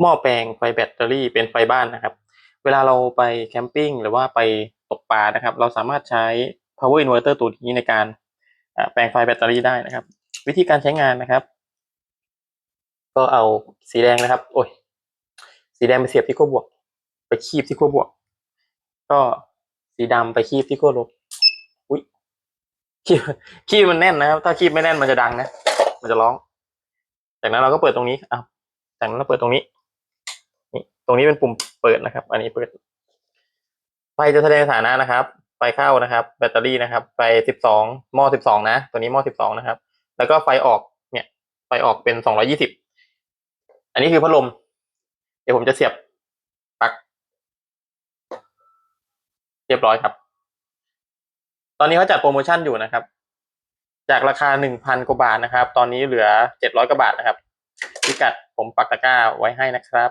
หม้อแปลงไฟแบตเตอรี่เป็นไฟบ้านนะครับ เวลาเราไปแคมปิ้งหรือว่าไปตกปลานะครับ เราสามารถใช้ power inverter ตัวนี้ในการแปลงไฟแบตเตอรี่ได้นะครับ วิธีการใช้งานนะครับ ก็เอาสีแดงนะครับโอ้ยสีแดงไปเสียบที่ขั้วบวก ไปคีบที่ขั้วบวก ก็สีดำไปคีบที่ขั้วลบอุ้ยคีบคีบมันแน่นนะครับ ถ้าคีบไม่แน่นมันจะดังนะ มันจะร้อง จากนั้นเราก็เปิดตรงนี้อะจากนั้นเราเปิดตรงนี้ รงนี้เป็นปุ่มเปิดนะครับ อันนี้เปิด ไฟจะแสดงสถานะนะครับ ไฟเข้านะครับ แบตเตอรี่นะครับ ไฟสิบสองหม้อสิบสองนะ ตัวนี้หม้อสิบสองนะครับ แล้วก็ไฟออก เนี่ย ไฟออกเป็นสองร้อยี่สิบ อันนี้คือพัดลม เดี๋ยวผมจะเสียบปลั๊ก เรียบร้อยครับ ตอนนี้เขาจัดโปรโมชั่นอยู่นะครับ จากราคาหนึ่งพันกว่าบาทนะครับ ตอนนี้เหลือเจ็ดร้อยกว่าบาทนะครับพิกัดผมปักตะกร้าไว้ให้นะครับ